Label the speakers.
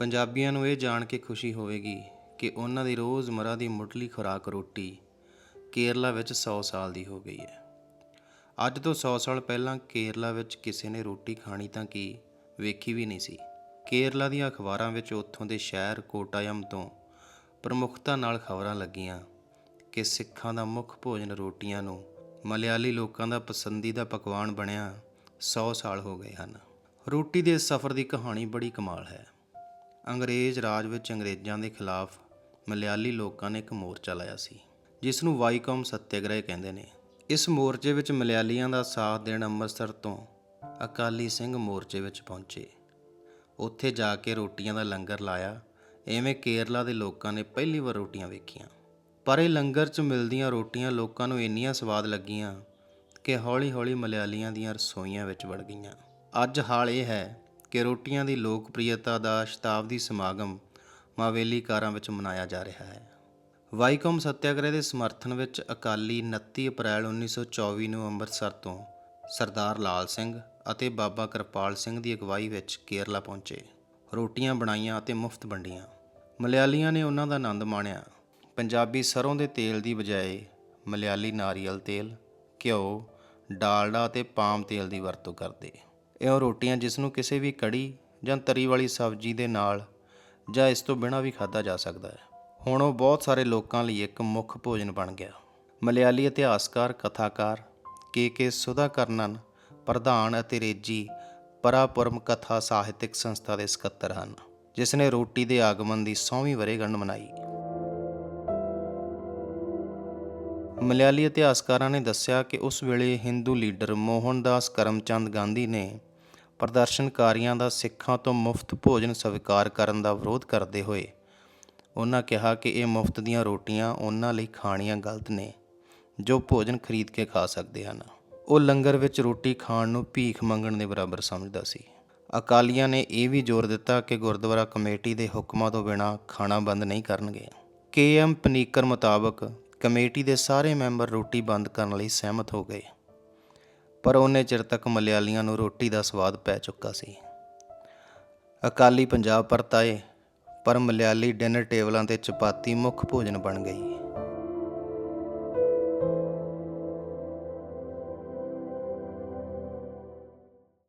Speaker 1: ਪੰਜਾਬੀਆਂ ਨੂੰ ਇਹ ਜਾਣ ਕੇ ਖੁਸ਼ੀ ਹੋਵੇਗੀ ਕਿ ਉਹਨਾਂ ਦੀ ਰੋਜ਼ਮਰਾ ਦੀ ਮੁੱਢਲੀ ਖੁਰਾਕ ਰੋਟੀ ਕੇਰਲਾ ਵਿੱਚ 100 ਸਾਲ ਦੀ ਹੋ ਗਈ ਹੈ। ਅੱਜ ਤੋਂ 100 ਸਾਲ ਪਹਿਲਾਂ ਕੇਰਲਾ ਵਿੱਚ ਕਿਸੇ ਨੇ ਰੋਟੀ ਖਾਣੀ ਤਾਂ ਕੀ ਵੇਖੀ ਵੀ ਨਹੀਂ ਸੀ। ਕੇਰਲਾ ਦੀਆਂ ਅਖਬਾਰਾਂ ਵਿੱਚ ਉੱਥੋਂ ਦੇ ਸ਼ਹਿਰ ਕੋਟਾਯਮ ਤੋਂ ਪ੍ਰਮੁੱਖਤਾ ਨਾਲ ਖਬਰਾਂ ਲੱਗੀਆਂ ਕਿ ਸਿੱਖਾਂ ਦਾ ਮੁੱਖ ਭੋਜਨ ਰੋਟੀਆਂ ਨੂੰ ਮਲਿਆਲੀ ਲੋਕਾਂ ਦਾ ਪਸੰਦੀਦਾ ਪਕਵਾਨ ਬਣਿਆ 100 ਸਾਲ ਹੋ ਗਏ ਹਨ। ਰੋਟੀ ਦੇ ਇਸ ਸਫ਼ਰ ਦੀ ਕਹਾਣੀ ਬੜੀ ਕਮਾਲ ਹੈ। ਅੰਗਰੇਜ਼ ਰਾਜ ਵਿੱਚ ਅੰਗਰੇਜ਼ਾਂ ਦੇ ਖਿਲਾਫ ਮਲਿਆਲੀ ਲੋਕਾਂ ਨੇ ਇੱਕ ਮੋਰਚਾ ਲਾਇਆ ਸੀ ਜਿਸ ਨੂੰ ਵਾਈਕਮ ਸੱਤਿਆਗ੍ਰਹਿ ਕਹਿੰਦੇ ਨੇ। ਇਸ ਮੋਰਚੇ ਵਿੱਚ ਮਲਿਆਲੀਆਂ ਦਾ ਸਾਥ ਦੇਣ ਅੰਮ੍ਰਿਤਸਰ ਤੋਂ ਅਕਾਲੀ ਸਿੰਘ ਮੋਰਚੇ ਵਿੱਚ ਪਹੁੰਚੇ। ਉੱਥੇ ਜਾ ਕੇ ਰੋਟੀਆਂ ਦਾ ਲੰਗਰ ਲਾਇਆ। ਐਵੇਂ ਕੇਰਲਾ ਦੇ ਲੋਕਾਂ ਨੇ ਪਹਿਲੀ ਵਾਰ ਰੋਟੀਆਂ ਵੇਖੀਆਂ। ਪਰ ਇਹ ਲੰਗਰ 'ਚ ਮਿਲਦੀਆਂ ਰੋਟੀਆਂ ਲੋਕਾਂ ਨੂੰ ਇੰਨੀਆਂ ਸਵਾਦ ਲੱਗੀਆਂ ਕਿ ਹੌਲੀ-ਹੌਲੀ ਮਲਿਆਲੀਆਂ ਦੀਆਂ ਰਸੋਈਆਂ ਵਿੱਚ ਵੜ ਗਈਆਂ। ਅੱਜ ਹਾਲ ਇਹ ਹੈ ਕਿ ਰੋਟੀਆਂ ਦੀ ਲੋਕਪ੍ਰਿਯਤਾ ਦਾ ਸ਼ਤਾਬਦੀ ਸਮਾਗਮ ਮਾਵੇਲੀ ਕਾਰਾਂ ਵਿੱਚ ਮਨਾਇਆ ਜਾ ਰਿਹਾ ਹੈ। ਵਾਈਕਮ ਸੱਤਿਆਗ੍ਰਹਿ ਦੇ ਸਮਰਥਨ ਵਿੱਚ ਅਕਾਲੀ 29 ਅਪ੍ਰੈਲ 1924 ਨੂੰ ਅੰਮ੍ਰਿਤਸਰ ਤੋਂ ਸਰਦਾਰ ਲਾਲ ਸਿੰਘ ਅਤੇ ਬਾਬਾ ਕਿਰਪਾਲ ਸਿੰਘ ਦੀ ਅਗਵਾਈ ਵਿੱਚ ਕੇਰਲਾ ਪਹੁੰਚੇ। ਰੋਟੀਆਂ ਬਣਾਈਆਂ ਅਤੇ ਮੁਫਤ ਵੰਡੀਆਂ। ਮਲਿਆਲੀਆਂ ਨੇ ਉਹਨਾਂ ਦਾ ਆਨੰਦ ਮਾਣਿਆ। ਪੰਜਾਬੀ ਸਰੋਂ ਦੇ ਤੇਲ ਦੀ ਬਜਾਏ ਮਲਿਆਲੀ ਨਾਰੀਅਲ ਤੇਲ, ਘਿਓ, ਡਾਲਡਾ ਅਤੇ ਪਾਮ ਤੇਲ ਦੀ ਵਰਤੋਂ ਕਰਦੇ। ਇਉਂ ਰੋਟੀਆਂ ਜਿਸ ਨੂੰ ਕਿਸੇ ਵੀ ਕੜੀ ਜਾਂ ਤਰੀ ਵਾਲੀ ਸਬਜ਼ੀ ਦੇ ਨਾਲ ਜਾਂ ਇਸ ਤੋਂ ਬਿਨਾਂ ਵੀ ਖਾਧਾ ਜਾ ਸਕਦਾ ਹੈ। ਹੁਣ ਉਹ ਬਹੁਤ ਸਾਰੇ ਲੋਕਾਂ ਲਈ ਇੱਕ ਮੁੱਖ ਭੋਜਨ ਬਣ ਗਿਆ। ਮਲਿਆਲੀ ਇਤਿਹਾਸਕਾਰ, ਕਥਾਕਾਰ ਕੇ ਕੇ ਸੁਧਾਕਰਨਨ, ਪ੍ਰਧਾਨ ਅਤੇ ਰੇਜੀ ਪਰਾਪੁਰਮ ਕਥਾ ਸਾਹਿਤਿਕ ਸੰਸਥਾ ਦੇ ਸਕੱਤਰ ਹਨ, ਜਿਸ ਨੇ ਰੋਟੀ ਦੇ ਆਗਮਨ ਦੀ 100ਵੀਂ ਵਰ੍ਹੇਗੰਢ ਮਨਾਈ। ਮਲਿਆਲੀ ਇਤਿਹਾਸਕਾਰਾਂ ਨੇ ਦੱਸਿਆ ਕਿ ਉਸ ਵੇਲੇ ਹਿੰਦੂ ਲੀਡਰ ਮੋਹਨਦਾਸ ਕਰਮਚੰਦ ਗਾਂਧੀ ਨੇ ਪ੍ਰਦਰਸ਼ਨਕਾਰੀਆਂ ਦਾ ਸਿੱਖਾਂ ਤੋਂ ਮੁਫਤ ਭੋਜਨ ਸਵੀਕਾਰ ਕਰਨ ਦਾ ਵਿਰੋਧ ਕਰਦੇ ਹੋਏ ਉਹਨਾਂ ਕਿਹਾ ਕਿ ਇਹ ਮੁਫਤ ਦੀਆਂ ਰੋਟੀਆਂ ਉਹਨਾਂ ਲਈ ਖਾਣੀਆਂ ਗਲਤ ਨੇ, ਜੋ ਭੋਜਨ ਖਰੀਦ ਕੇ ਖਾ ਸਕਦੇ ਹਨ। ਉਹ ਲੰਗਰ ਵਿੱਚ ਰੋਟੀ ਖਾਣ ਨੂੰ ਭੀਖ ਮੰਗਣ ਦੇ ਬਰਾਬਰ ਸਮਝਦਾ ਸੀ। ਅਕਾਲੀਆਂ ਨੇ ਇਹ ਵੀ ਜ਼ੋਰ ਦਿੱਤਾ ਕਿ ਗੁਰਦੁਆਰਾ ਕਮੇਟੀ ਦੇ ਹੁਕਮਾਂ ਤੋਂ ਬਿਨਾਂ ਖਾਣਾ ਬੰਦ ਨਹੀਂ ਕਰਨਗੇ। ਕੇ ਐਮ ਪਨੀਕਰ ਮੁਤਾਬਕ ਕਮੇਟੀ ਦੇ ਸਾਰੇ ਮੈਂਬਰ ਰੋਟੀ ਬੰਦ ਕਰਨ ਲਈ ਸਹਿਮਤ ਹੋ ਗਏ। ਪਰ ਉਹਨੇ ਚਿਰ ਤੱਕ ਮਲਿਆਲੀਆਂ ਨੂੰ ਰੋਟੀ ਦਾ ਸਵਾਦ ਪੈ ਚੁੱਕਾ ਸੀ। ਅਕਾਲੀ ਪੰਜਾਬ ਪਰਤ ਆਏ ਪਰ ਮਲਿਆਲੀ ਡਿਨਰ ਟੇਬਲਾਂ ਤੇ ਚਪਾਤੀ ਮੁੱਖ ਭੋਜਨ ਬਣ ਗਈ।